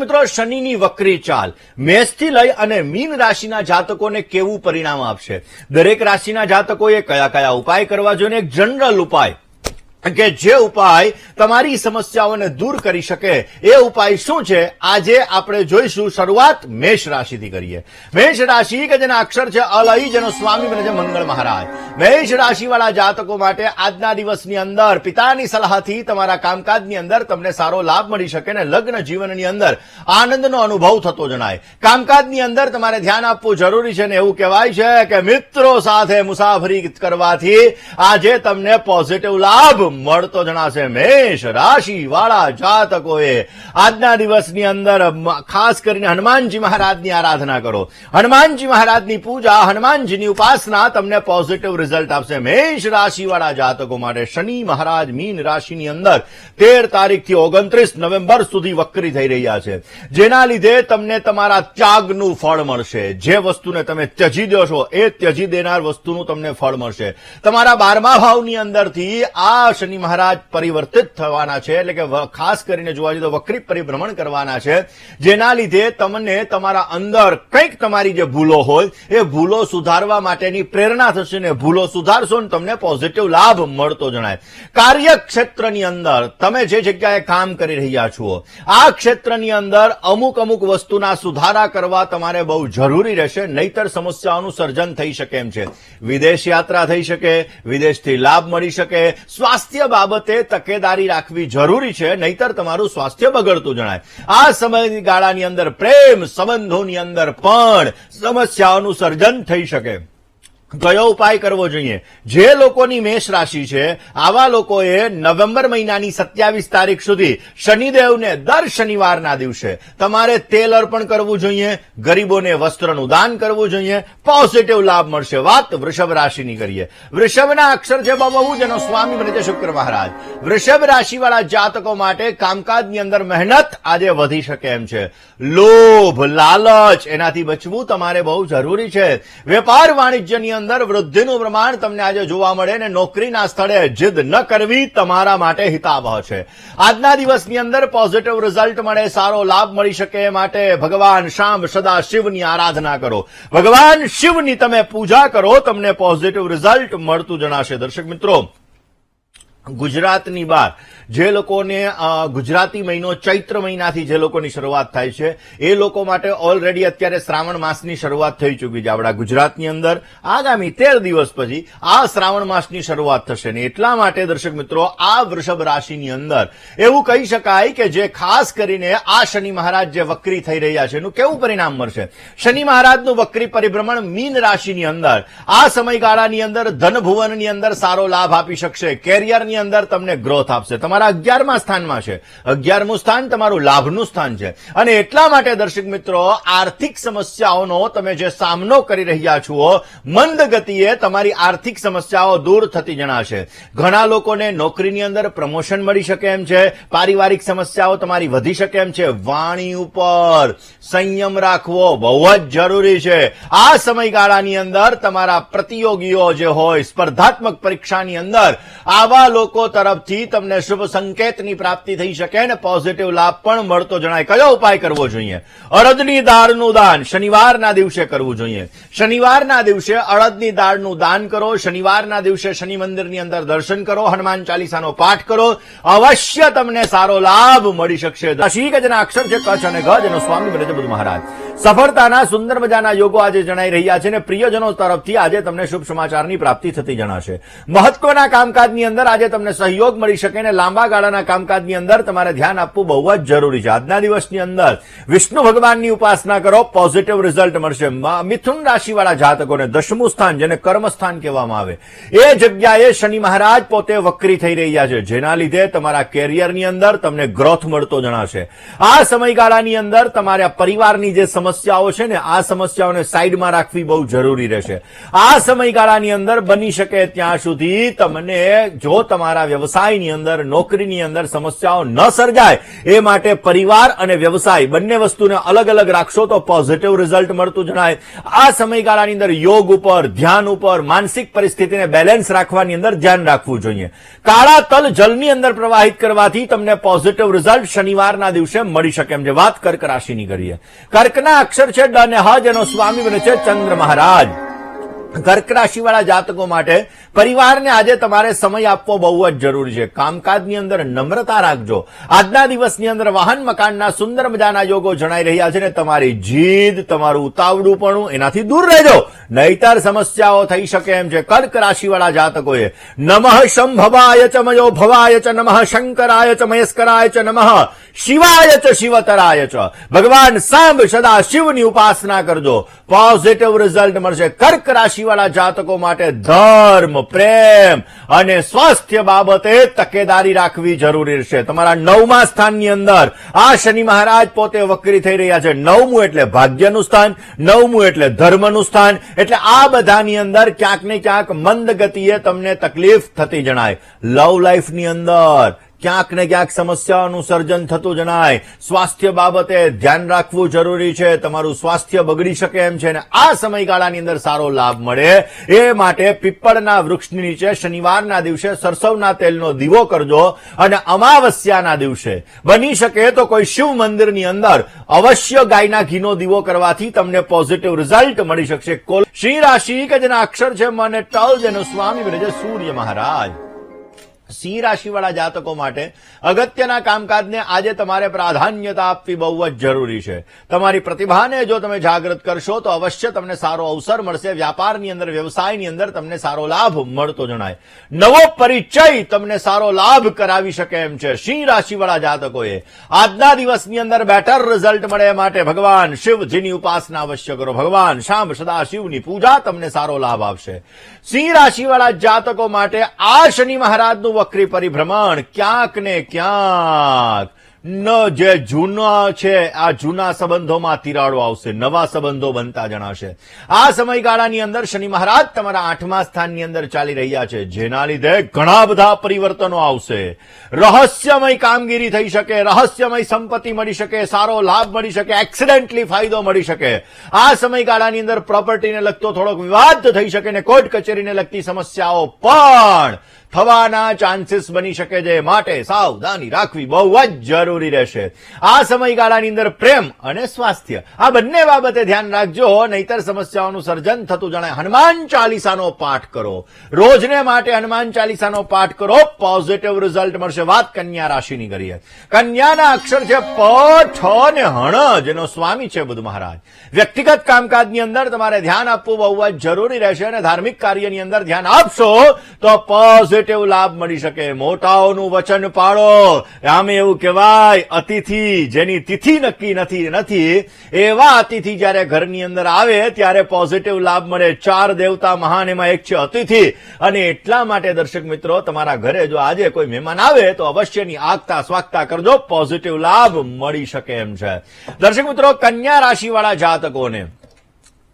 મિત્રો, શનિની વક્રી ચાલ. મેષથી લઈ અને મીન રાશિના જાતકોને કેવું પરિણામ આપશે? દરેક રાશિના જાતકોએ કયા કયા ઉપાય કરવા જોઈએ? એક જનરલ ઉપાય કે જે ઉપાય તમારી સમસ્યાઓને દૂર કરી શકે, એ ઉપાય શું છે? આજે આપણે જોઈશું શરૂઆત મેષ રાશિથી કરીએ. મેષ રાશિ કે જેના અક્ષર છે અલઈ જેનો સ્વામી બને છે મંગળ મહારાજ. મેષ રાશિવાળા જાતકો માટે આજના દિવસની અંદર પિતાની સલાહથી તમારા કામકાજની અંદર તમને સારો લાભ મળી શકે ને લગ્ન જીવનની અંદર આનંદનો અનુભવ થતો જણાય. કામકાજની અંદર તમારે ધ્યાન આપવું જરૂરી છે ને એવું કહેવાય છે કે મિત્રો સાથે મુસાફરી કરવાથી આજે તમને પોઝિટિવ લાભ મળતો જણાશે. મેષ રાશિ વાળા જાતકોએ આજના દિવસની અંદર ખાસ કરીને હનુમાનજી મહારાજની આરાધના કરો. હનુમાનજી મહારાજની પૂજા, હનુમાનજીની ઉપાસના તમને પોઝિટિવ રિઝલ્ટ આપશે. મેષ રાશિ જાતકો માટે શનિ મહારાજ મીન રાશિની અંદર તેર તારીખથી ઓગણત્રીસ નવેમ્બર સુધી વક્રી થઈ રહ્યા છે. જેના લીધે તમને તમારા ત્યાગનું ફળ મળશે. જે વસ્તુને તમે ત્યજી દો છો, એ ત્યજી દેનાર વસ્તુનું તમને ફળ મળશે. તમારા બારમા ભાવની અંદરથી આ શનિ મહારાજ પરિવર્તિત થવાના છે, એટલે કે ખાસ કરીને જોવા જઈએ તો વક્રી પરિભ્રમણ કરવાના છે, જેના લીધે તમને તમારા અંદર કંઈક તમારી જે ભૂલો હોય, એ ભૂલો સુધારવા માટેની પ્રેરણા થશે ને ભૂલો સુધારશો ને તમને પોઝિટિવ લાભ મળતો જણાય. કાર્યક્ષેત્રની અંદર તમે જે જગ્યાએ કામ કરી રહ્યા છો, આ ક્ષેત્રની અંદર અમુક અમુક વસ્તુના સુધારા કરવા તમારે બહુ જરૂરી રહેશે, નહીતર સમસ્યાઓનું સર્જન થઈ શકે એમ છે. વિદેશ યાત્રા થઈ શકે, વિદેશથી લાભ મળી શકે, સ્વાસ્થ્ય બાબતે તકેદારી રાખવી જરૂરી છે, નહીતર તમારું સ્વાસ્થ્ય બગડતું જણાય. આ સમયગાળાની અંદર પ્રેમ, સંબંધોની અંદર પણ સમસ્યાઓનું સર્જન થઈ શકે. કયો ઉપાય કરવો જોઈએ? જે લોકોની મેષ રાશિ છે, આવા લોકોએ નવેમ્બર મહિનાની સત્યાવીસ તારીખ સુધી શનિદેવને દર શનિવારના દિવસે તમારે તેલ અર્પણ કરવું જોઈએ, ગરીબોને વસ્ત્રનું દાન કરવું જોઈએ પોઝિટિવ લાભ મળશે. વાત વૃષભ રાશિની કરીએ. વૃષભના અક્ષર છે બહુ જેનો સ્વામી બને શુક્ર મહારાજ. વૃષભ રાશિવાળા જાતકો માટે કામકાજની અંદર મહેનત આજે વધી શકે એમ છે. લોભ, લાલચ, એનાથી બચવું તમારે બહુ જરૂરી છે. વેપાર વાણિજ્યની અંદર વૃદ્ધિનું પ્રમાણ તમને આજે જોવા મળે અને નોકરીના સ્થળે જીદ ન કરવી તમારા માટે હિતાવહ છે. આજના દિવસની અંદર પોઝિટિવ રિઝલ્ટ મળે, સારો લાભ મળી શકે એ માટે ભગવાન શામ સદા શિવની આરાધના કરો. ભગવાન શિવની તમે પૂજા કરો, તમને પોઝિટિવ રિઝલ્ટ મળતું જણાશે. દર્શક મિત્રો, ગુજરાતની બહાર જે લોકોને ગુજરાતી મહિનો ચૈત્ર મહિનાથી જે લોકોની શરૂઆત થાય છે, એ લોકો માટે ઓલરેડી અત્યારે શ્રાવણ માસની શરૂઆત થઈ ચૂકી છે આપણા ગુજરાતની અંદર. આગામી તેર દિવસ પછી આ શ્રાવણ માસની શરૂઆત થશે ને એટલા માટે દર્શક મિત્રો, આ વૃષભ રાશિની અંદર એવું કહી શકાય કે જે ખાસ કરીને આ શનિ મહારાજ જે વક્રી થઈ રહ્યા છે, એનું કેવું પરિણામ મળશે? શનિ મહારાજનું વક્રી પરિભ્રમણ મીન રાશિની અંદર. આ સમયગાળાની અંદર ધનભુવનની અંદર સારો લાભ આપી શકશે, કેરિયરની અંદર તમને ગ્રોથ આપશે. તમારા અગિયારમા સ્થાનમાં છે. અગિયારમું સ્થાન તમારું લાભનું સ્થાન છે. અને એટલા માટે દર્શક મિત્રો, આર્થિક સમસ્યાઓનો તમે જે સામનો કરી રહ્યા છો, મંદ ગતિએ તમારી આર્થિક સમસ્યાઓ દૂર થતી જણાશે. ઘણા લોકોને નોકરીની અંદર પ્રમોશન મળી શકે એમ છે, પારિવારિક સમસ્યાઓ તમારી વધી શકે એમ છે. વાણી ઉપર સંયમ રાખવો બહુ જ જરૂરી છે. આ સમયગાળાની અંદર તમારા પ્રતિયોગીઓ જે હોય, સ્પર્ધાત્મક પરીક્ષાની અંદર આવા લોકો તરફથી તમને શુભ સંકેતની પ્રાપ્તિ થઈ શકે અને પોઝિટિવ લાભ પણ મળતો જણાય. કયો ઉપાય કરવો જોઈએ? અડદની દાળનું દાન શનિવારના દિવસે કરવું જોઈએ. શનિવારના દિવસે અડદની દાળનું દાન કરો. શનિવારના દિવસે શનિ મંદિરની અંદર દર્શન કરો. હનુમાન ચાલીસાનો પાઠ કરો. અવશ્ય તમને સારો લાભ મળી શકશે. રાશિ કે જેના અક્ષર છે કચ્છ અને ગજ એનો સ્વામી બને મહારાજ. સફળતાના, સુંદર મજાના યોગો આજે જણાઈ રહ્યા છે અને પ્રિયજનો તરફથી આજે તમને શુભ સમાચારની પ્રાપ્તિ થતી જણાશે. મહત્વના કામકાજની અંદર આજે તમને સહયોગ મળી શકે અને લાંબા ગાળાના કામકાજની અંદર તમારે ધ્યાન આપવું બહુ જ જરૂરી છે. આજના દિવસની અંદર વિષ્ણુ ભગવાનની ઉપાસના કરો પોઝિટિવ રિઝલ્ટ મળશે. મિથુન રાશિવાળા જાતકોને દશમું સ્થાન, જેને કર્મસ્થાન કહેવામાં આવે. એ જગ્યાએ શનિ મહારાજ પોતે વક્રી થઈ રહ્યા છે. જેના લીધે તમારા કેરિયરની અંદર તમને ગ્રોથ મળતો જણાશે. આ સમયગાળાની અંદર તમારા પરિવારની જે સમસ્યાઓ છે ને, આ સમસ્યાઓને સાઈડમાં રાખવી બહુ જરૂરી રહેશે. આ સમયગાળાની અંદર બની શકે ત્યાં સુધી તમને જો તમારા વ્યવસાયની અંદર, નોકરીની અંદર સમસ્યાઓ ન સર્જાય, એ માટે પરિવાર અને વ્યવસાય બંને વસ્તુને અલગ અલગ રાખશો તો પોઝિટિવ રિઝલ્ટ મળતું જણાય. આ સમયગાળાની અંદર યોગ ઉપર, ધ્યાન ઉપર, માનસિક પરિસ્થિતિને બેલેન્સ રાખવાની અંદર ધ્યાન રાખવું જોઈએ. કાળા તલ જલની અંદર પ્રવાહિત કરવાથી તમને પોઝિટિવ રિઝલ્ટ શનિવારના દિવસે મળી શકે એમ છે વાત કર્ક રાશિની કરીએ. કર્કના અક્ષર છે ડ અને હ જેનો સ્વામી બને છે ચંદ્ર મહારાજ. કર્ક રાશિવાળા જાતકો માટે પરિવારને આજે તમારે સમય આપવો બહુ જ જરૂરી છે. કામકાજની અંદર નમ્રતા રાખજો. આજના દિવસની અંદર વાહન મકાનના સુંદર મજાના યોગો જણાઈ રહ્યા છે ને તમારી જીદ, તમારું ઉતાવળુંપણું એનાથી દૂર રહેજો. નહીતર સમસ્યાઓ થઈ શકે એમ છે. કર્ક રાશિવાળા જાતકોએ નમઃ શંભવાય ચ મયો ભવાય ચ નમઃ શંકરાય ચ મયસ્કરાય ચ નમઃ. શિવાય ચ, શિવતરાય ચ. ભગવાન સાંભ સદા શિવની ઉપાસના કરજો. પોઝિટિવ રિઝલ્ટ મળશે. કર્ક રાશિવાળા જાતકો માટે ધર્મ, પ્રેમ અને સ્વાસ્થ્ય બાબતે તકેદારી રાખવી જરૂરી છે. તમારા નવમા સ્થાનની અંદર આ શનિ મહારાજ પોતે વક્રી થઈ રહ્યા છે. નવમું એટલે ભાગ્યનું સ્થાન, નવમું એટલે ધર્મનું સ્થાન. એટલે આ બધાની અંદર ક્યાંક ને ક્યાંક મંદ ગતિએ તમને તકલીફ થતી જણાય. લવ લાઈફની અંદર ક્યાંક ને ક્યાંક સમસ્યાઓનું સર્જન થતું જણાય. સ્વાસ્થ્ય બાબતે ધ્યાન રાખવું જરૂરી છે. તમારું સ્વાસ્થ્ય બગડી શકે એમ છે અને આ સમયગાળાની અંદર સારો લાભ મળે. એ માટે પીપળના વૃક્ષની નીચે શનિવારના દિવસે સરસવના તેલનો દીવો કરજો અને અમાવસ્યાના દિવસે. બની શકે તો કોઈ શિવ મંદિરની અંદર અવશ્ય ગાયના ઘીનો દીવો કરવાથી તમને પોઝિટિવ રિઝલ્ટ મળી શકશે. શ્રી રાશિ કે જેના અક્ષર છે મને ટલ, જેનો સ્વામી બને છે સૂર્ય મહારાજ. સિંહ રાશિવાળા જાતકો માટે અગત્યના કામકાજને આજે તમારે પ્રાધાન્યતા આપવી બહુ જ જરૂરી છે. તમારી પ્રતિભાને જો તમે જાગૃત કરશો તો અવશ્ય તમને સારો અવસર મળશે. વ્યાપારની અંદર, વ્યવસાયની અંદર તમને સારો લાભ મળતો જણાય. નવો પરિચય તમને સારો લાભ કરાવી શકે એમ છે સિંહ રાશિવાળા જાતકોએ. આજના દિવસની અંદર બેટર રિઝલ્ટ મળે માટે ભગવાન શિવજીની ઉપાસના અવશ્ય કરો. ભગવાન શામ સદા શિવની પૂજા તમને સારો લાભ આપશે. સિંહ રાશિવાળા જાતકો માટે આ શનિ મહારાજનું વક્રી પરિભ્રમણ ક્યાંક ને ક્યાંક ન જે જૂના છે, આ જૂના સંબંધોમાં તિરાડો આવશે, નવા સંબંધો બનતા જણાશે. આ સમયગાળાની અંદર શનિ મહારાજ તમારા આઠમા સ્થાનની અંદર ચાલી રહ્યા છે. જેના લીધે ઘણા બધા પરિવર્તનો આવશે. રહસ્યમય કામગીરી થઈ શકે, રહસ્યમય સંપત્તિ મળી શકે, સારો લાભ મળી શકે એક્સિડેન્ટલી ફાયદો મળી શકે. આ સમયગાળાની અંદર પ્રોપર્ટીને લગતો થોડોક વિવાદ થઈ શકે ને કોર્ટ કચેરીને લગતી સમસ્યાઓ પણ થવાના ચાન્સીસ બની શકે છે. માટે સાવધાની રાખવી બહુ જ જરૂરી રહેશે. આ સમયગાળાની અંદર પ્રેમ અને સ્વાસ્થ્ય, આ બંને બાબતે ધ્યાન રાખજો, નહીતર સમસ્યાઓનું સર્જન થતું જણાય. હનુમાન ચાલીસાનો પાઠ કરો. રોજને માટે હનુમાન ચાલીસાનો પાઠ કરો પોઝિટિવ રિઝલ્ટ મળશે. વાત કન્યા રાશિની કરીએ. કન્યાના અક્ષર છે પ, ઠ ને હણ, જેનો સ્વામી છે બુધ મહારાજ. વ્યક્તિગત કામકાજની અંદર તમારે ધ્યાન આપવું બહુ જ જરૂરી રહેશે અને ધાર્મિક કાર્યની અંદર ધ્યાન આપશો, તો પોઝિટિવ લાભ મળી શકે. મોટાઓનું વચન પાળો. રામે એવું કહેવાય અતિથિ જેની તિથિ નક્કી નથી નથી. એવા અતિથિ જ્યારે ઘરની અંદર આવે, ત્યારે પોઝિટિવ લાભ મળે. ચાર દેવતા મહાન એમાં એક છે અતિથિ. અને એટલા માટે દર્શક મિત્રો, તમારા ઘરે જો આજે કોઈ મહેમાન આવે, તો અવશ્યની આગતા સ્વાગતા કરજો. પોઝિટિવ લાભ મળી શકે એમ છે. દર્શક મિત્રો, કન્યા રાશિવાળા જાતકોને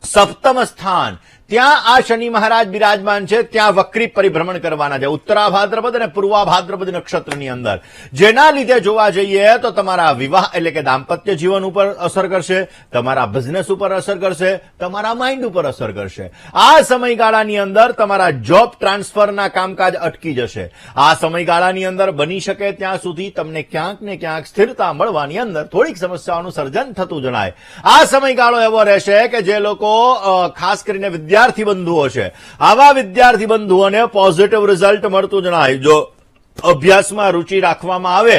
સપ્તમ સ્થાન ત્યાં આ શનિ મહારાજ બિરાજમાન છે, ત્યાં વક્રી પરિભ્રમણ કરવાના છે. ઉત્તરા ભાદ્રપદ અને પૂર્વા ભાદ્રપદ નક્ષત્રની અંદર. જેના લીધે જોવા જઈએ તો તમારા વિવાહ એટલે કે દાંપત્ય જીવન ઉપર અસર કરશે, તમારા બિઝનેસ ઉપર અસર કરશે, તમારા માઇન્ડ ઉપર અસર કરશે. આ સમયગાળાની અંદર તમારા જોબ ટ્રાન્સફરના કામકાજ અટકી જશે. આ સમયગાળાની અંદર બની શકે ત્યાં સુધી તમને ક્યાંક ને ક્યાંક સ્થિરતા મળવાની અંદર થોડીક સમસ્યાઓનું સર્જન થતું જણાય. આ સમયગાળો એવો રહેશે કે જે લોકો ખાસ કરીને વિદ્યાર્થી બંધુઓ છે. આવા વિદ્યાર્થી બંધુઓને પોઝિટિવ રિઝલ્ટ મળતું જણાય. જો અભ્યાસમાં રુચિ રાખવામાં આવે,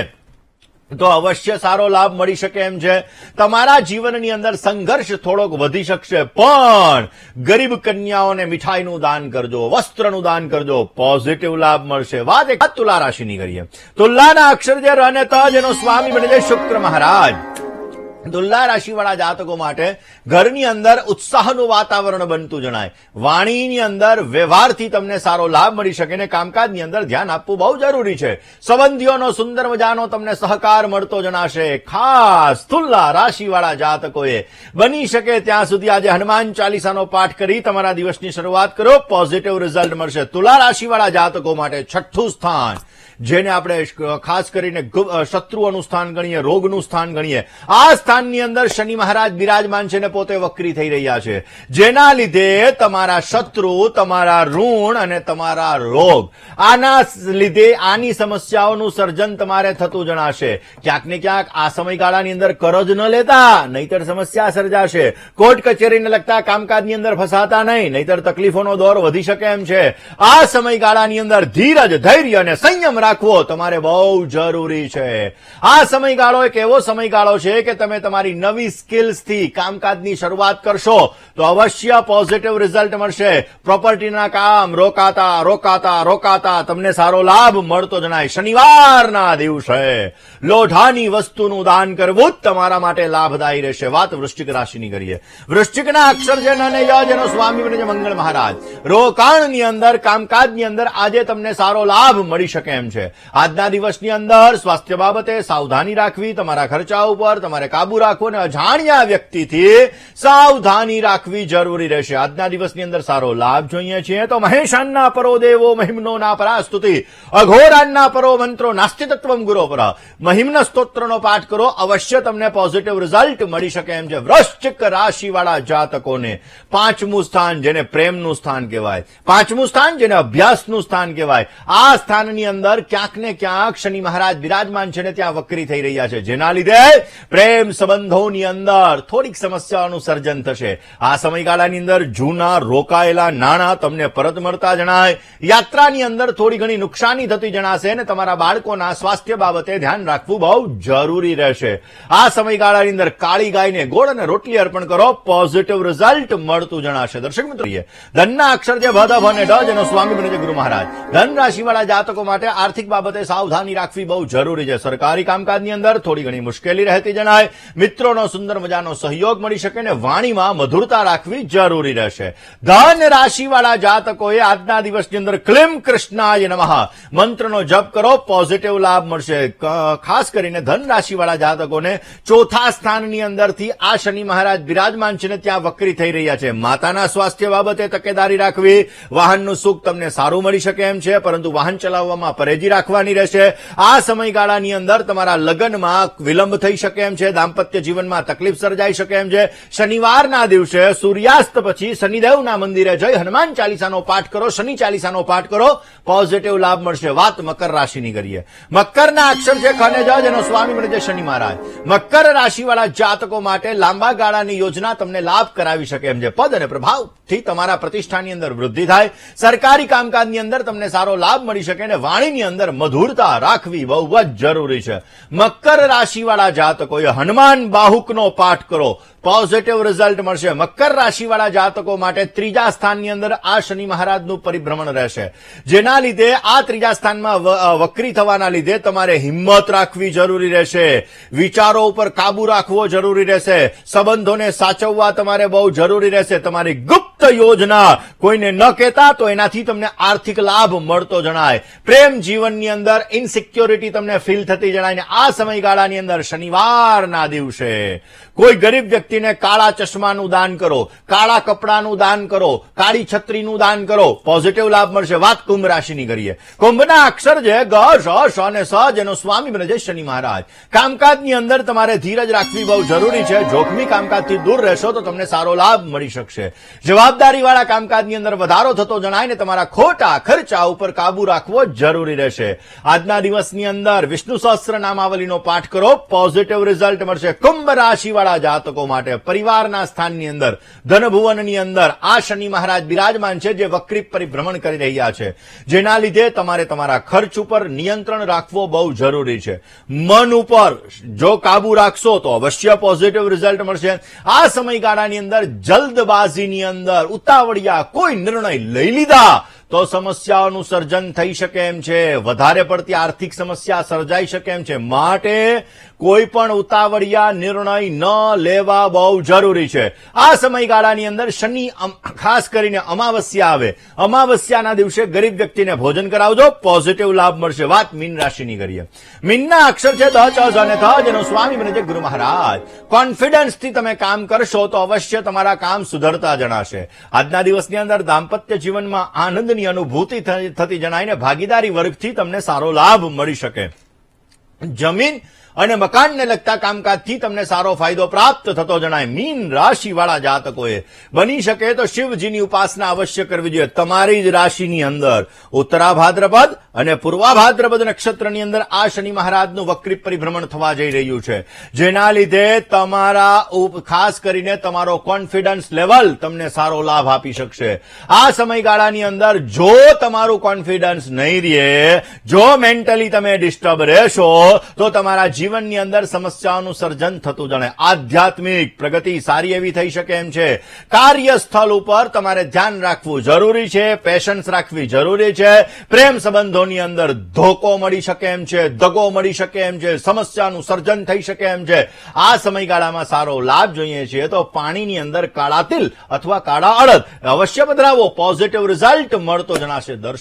તો અવશ્ય સારો લાભ મળી શકે એમ છે. તમારા જીવનની અંદર સંઘર્ષ થોડોક વધી શકશે, પણ ગરીબ કન્યાઓને મીઠાઈનું દાન કરજો, વસ્ત્રનું દાન કરજો પોઝિટિવ લાભ મળશે. વાત એક તુલા રાશિની કરીએ. તુલાના અક્ષર જે ર અને ત જેનો સ્વામી બને જાય શુક્ર મહારાજ. તુલા રાશિવાળા જાતકો માટે ઘરની અંદર ઉત્સાહનું વાતાવરણ બનતું જણાય. વાણીની અંદર વ્યવહારથી તમને સારો લાભ મળી શકે ને કામકાજની અંદર ધ્યાન આપવું બહુ જરૂરી છે. સંબંધીઓનો સુંદર મજાનો તમને સહકાર મળતો જણાશે. ખાસ તુલા રાશિવાળા જાતકોએ. બની શકે ત્યાં સુધી આજે હનુમાન ચાલીસાનો પાઠ કરી તમારા દિવસની શરૂઆત કરો. પોઝિટિવ રિઝલ્ટ મળશે. તુલા રાશિવાળા જાતકો માટે છઠ્ઠું સ્થાન. જેને આપણે ખાસ કરીને શત્રુઓનું સ્થાન ગણીએ, રોગનું સ્થાન ગણીએ, આ સ્થાનની અંદર શનિ મહારાજ બિરાજમાન છે ને પોતે વક્રી થઈ રહ્યા છે. જેના લીધે તમારા શત્રુ, તમારા ઋણ અને તમારા રોગ, આના લીધે આની સમસ્યાઓનું સર્જન તમારે થતું જણાશે. ક્યાંક ને ક્યાંક આ સમયગાળાની અંદર કરજ ન લેતા, નહીતર સમસ્યા સર્જાશે. કોર્ટ કચેરીને લગતા કામકાજની અંદર ફસાતા નહીં, નહીતર તકલીફોનો દોર વધી શકે એમ છે. આ સમયગાળાની અંદર ધીરજ, ધૈર્ય અને સંયમ રાખવો તમારે બહુ જરૂરી છે. આ સમયગાળો એક એવો સમયગાળો છે કે તમે તમારી નવી સ્કિલ્સથી કામકાજની શરૂઆત કરશો, તો અવશ્ય પોઝિટિવ રિઝલ્ટ મળશે. પ્રોપર્ટીના કામ રોકાતા રોકાતા રોકાતા તમને સારો લાભ મળતો જણાય. શનિવારના દિવસે લોઢાની વસ્તુનું દાન કરવું જ તમારા માટે લાભદાયી રહેશે. વાત વૃશ્ચિક રાશિની કરીએ. વૃશ્ચિકના અક્ષર છે અને ય જેનો સ્વામી મંગળ મહારાજ. રોકાણની અંદર, કામકાજની અંદર આજે તમને સારો લાભ મળી શકે એમ છે. આજના દિવસની અંદર સ્વાસ્થ્ય બાબતે સાવધાની રાખવી, તમારા ખર્ચા ઉપર તમારે કાબુ રાખવો અને અજાણ્યા વ્યક્તિથી સાવધાની રાખવી જરૂરી રહેશે. આજના દિવસની અંદર સારો લાભ જોઈએ છીએ. તો મહેશાનના પરો દેવો મહિમનો ના પરાસ્તુતિ અઘોરાનના પરો, મંત્રો નાસ્તિતત્વમ ગુરો પર. મહિમ્ન સ્તોત્રનો પાઠ કરો. અવશ્ય તમને પોઝિટિવ રિઝલ્ટ મળી શકે એમ છે. વૃશ્ચિક રાશિવાળા જાતકોને પાંચમું સ્થાન જેને પ્રેમનું સ્થાન કહેવાય, પાંચમું સ્થાન જેને અભ્યાસનું સ્થાન કહેવાય. આ સ્થાનની અંદર ક્યાંક ને ક્યાંક શનિ મહારાજ બિરાજમાન છે ને ત્યાં વક્રી થઈ રહ્યા છે. જેના લીધે પ્રેમ સંબંધોની અંદર થોડીક સમસ્યાઓનું સર્જન થશે. આ સમયગાળાની અંદર જૂના, રોકાયેલા નાણાં તમને પરત મળતા જણાય. યાત્રાની અંદર થોડી ઘણી નુકસાની થતી જણાશે અને તમારા બાળકોના સ્વાસ્થ્ય બાબતે ધ્યાન રાખવું બહુ જરૂરી રહેશે. આ સમયગાળાની અંદર કાળી ગાયને ગોળ અને રોટલી અર્પણ કરો પોઝિટિવ રિઝલ્ટ મળતું જણાશે. દર્શક મિત્રો ધનના અક્ષર જે ભદ અને ડજ અને સ્વામી બને છે ગુરુ મહારાજ. ધન રાશિવાળા જાતકો માટે આર્થિક બાબતે સાવધાની રાખવી બહુ જરૂરી છે. સરકારી કામકાજની અંદર થોડી ઘણી મુશ્કેલી રહેતી જણાય. મિત્રોનો સુંદર મજાનો સહયોગ મળી શકે ને વાણીમાં મધુરતા રાખવી જરૂરી રહેશે. ધન રાશિવાળા જાતકોએ આજના દિવસની અંદર ક્લિમ કૃષ્ણાય નમઃ. મંત્રનો જપ કરો, પોઝિટિવ લાભ મળશે. ખાસ કરીને ધન રાશિવાળા જાતકોને ચોથા સ્થાનની અંદરથી આ શનિ મહારાજ બિરાજમાન છે ને ત્યાં વક્રી થઈ રહ્યા છે. માતાના સ્વાસ્થ્ય બાબતે તકેદારી રાખવી. વાહનનું સુખ તમને સારું મળી શકે એમ છે, પરંતુ વાહન ચલાવવામાં પરેજી રાખવાની રહેશે. આ સમયગાળાની અંદર તમારા લગ્નમાં વિલંબ થઈ શકે એમ છે, દાંપત્ય જીવનમાં તકલીફ સર્જાઈ શકે એમ છે. શનિવારના દિવસે સૂર્યાસ્ત પછી શનિદેવના મંદિરે જઈ હનુમાન ચાલીસાનો પાઠ કરો, શનિ ચાલીસાનો પાઠ કરો પોઝિટિવ લાભ મળશે. વાત મકર રાશિની કરીએ. મકરના અક્ષર છે ખને જ જેનો સ્વામી બને છે શનિ મહારાજ. મકર રાશિવાળા જાતકો માટે લાંબા ગાળાની યોજના તમને લાભ કરાવી શકે એમ છે. પદ અને પ્રભાવથી તમારા પ્રતિષ્ઠાની અંદર વૃદ્ધિ થાય. સરકારી કામકાજની અંદર તમને સારો લાભ મળી શકે અને વાણીની અંદર મધુરતા રાખવી બહુ જ જરૂરી છે. મકર રાશિવાળા જાતકોએ હનુમાન બાહુકનો પાઠ કરો. પોઝિટિવ રિઝલ્ટ મળશે. મકર રાશિવાળા જાતકો માટે ત્રીજા સ્થાનની અંદર આ શનિ મહારાજનું પરિભ્રમણ રહેશે. જેના લીધે આ ત્રીજા સ્થાનમાં વક્રી થવાના લીધે તમારે હિંમત રાખવી જરૂરી રહેશે. વિચારો ઉપર કાબુ રાખવો જરૂરી રહેશે. સંબંધોને સાચવવા તમારે બહુ જરૂરી રહેશે. તમારી ગુપ્ત યોજના. કોઈને ન કહેતા તો એનાથી તમને આર્થિક લાભ મળતો જણાય. પ્રેમ જીવનની અંદર ઇનસિક્યોરિટી તમને ફીલ થતી જણાય ને આ સમયગાળાની અંદર શનિવારના દિવસે. કોઈ ગરીબ વ્યક્તિને કાળા ચશ્માનું દાન કરો, કાળા કપડાનું દાન કરો, કાળી છત્રીનું દાન કરો પોઝિટિવ લાભ મળશે. વાત કુંભ રાશિની કરીએ. કુંભના અક્ષર છે ગ, શ શ અને સ જેનો સ્વામી બને છે શનિ મહારાજ. કામકાજની અંદર તમારે ધીરજ રાખવી બહુ જરૂરી છે. જોખમી કામકાજથી દૂર રહેશો તો તમને સારો લાભ મળી શકશે. જવાબદારીવાળા કામકાજની અંદર વધારો થતો જણાય તમારા ખોટા ખર્ચા ઉપર કાબુ રાખવો જરૂરી રહેશે. આજના દિવસની અંદર વિષ્ણુ સહસ્ત્ર નામાવલીનો પાઠ કરો પોઝિટિવ રિઝલ્ટ મળશે. કુંભ રાશિવાળા જાતકો માટે, પરિવારના સ્થાનની અંદર, ધનભુવનની અંદર, આ શનિ મહારાજ બિરાજમાન છે જે વક્રી પરિભ્રમણ કરી રહ્યા છે. જેના લીધે તમારે તમારા ખર્ચ ઉપર નિયંત્રણ રાખવો બહુ જરૂરી છે. મન ઉપર જો કાબુ રાખશો તો અવશ્ય પોઝિટિવ રિઝલ્ટ મળશે. આ સમયગાળાની અંદર જલ્દબાજીની અંદર ઉતાવળિયા કોઈ નિર્ણય લઈ લીધા તો સમસ્યાઓનું સર્જન થઈ શકે એમ છે. વધારે પડતી આર્થિક સમસ્યા સર્જાઈ શકે એમ છે. માટે કોઈ પણ ઉતાવળિયા નિર્ણય ન લેવા બહુ જરૂરી છે. આ સમયગાળાની અંદર શનિ ખાસ કરીને અમાવસ્યા આવે. અમાવસ્યાના દિવસે ગરીબ વ્યક્તિને ભોજન કરાવજો. પોઝિટિવ લાભ મળશે. વાત મીન રાશિની કરીએ. મીનના અક્ષર છે દ ચ અને થ જેનો સ્વામી બને છે ગુરુ મહારાજ. કોન્ફિડન્સથી તમે કામ કરશો તો અવશ્ય તમારા કામ સુધરતા જણાશે. આજના દિવસની અંદર દાંપત્ય જીવનમાં આનંદની લાભની અનુભૂતિ થતી જણાય ને ભાગીદારી વર્ગથી તમને સારો લાભ મળી શકે. જમીન અને મકાનને લગતા કામકાજથી તમને સારો ફાયદો પ્રાપ્ત થતો જણાય. મીન રાશિવાળા જાતકોએ, બની શકે તો શિવજીની ઉપાસના અવશ્ય કરવી જોઈએ. તમારી જ રાશિની અંદર ઉત્તરા ભાદ્રપદ અને પૂર્વા ભાદ્રપદ નક્ષત્રની અંદર આ શનિ મહારાજનું વક્રી પરિભ્રમણ થવા જઈ રહ્યું છે. જેના લીધે તમારા ખાસ કરીને તમારો કોન્ફિડન્સ લેવલ તમને સારો લાભ આપી શકશે. આ સમયગાળાની અંદર જો તમારું કોન્ફિડન્સ નહીં રહે, જો મેન્ટલી તમે ડિસ્ટર્બ રહેશો, તો તમારા જીવનની અંદર સમસ્યાઓનું સર્જન થતું જણે આધ્યાત્મિક પ્રગતિ સારી એવી થઈ શકે એમ છે. કાર્યસ્થળ ઉપર તમારે ધ્યાન રાખવું જરૂરી છે પેશન્સ રાખવી જરૂરી છે, પ્રેમ સંબંધોની અંદર ધોકો મળી શકે એમ છે, દગો મળી શકે એમ છે, સમસ્યાનું સર્જન થઈ શકે એમ છે. આ સમયગાળામાં સારો લાભ જોઈએ છીએ તો પાણીની અંદર કાળા તિલ અથવા કાળા અડદ. અવશ્ય પધરાવો પોઝિટિવ રિઝલ્ટ મળતો જણાશે દર્શક.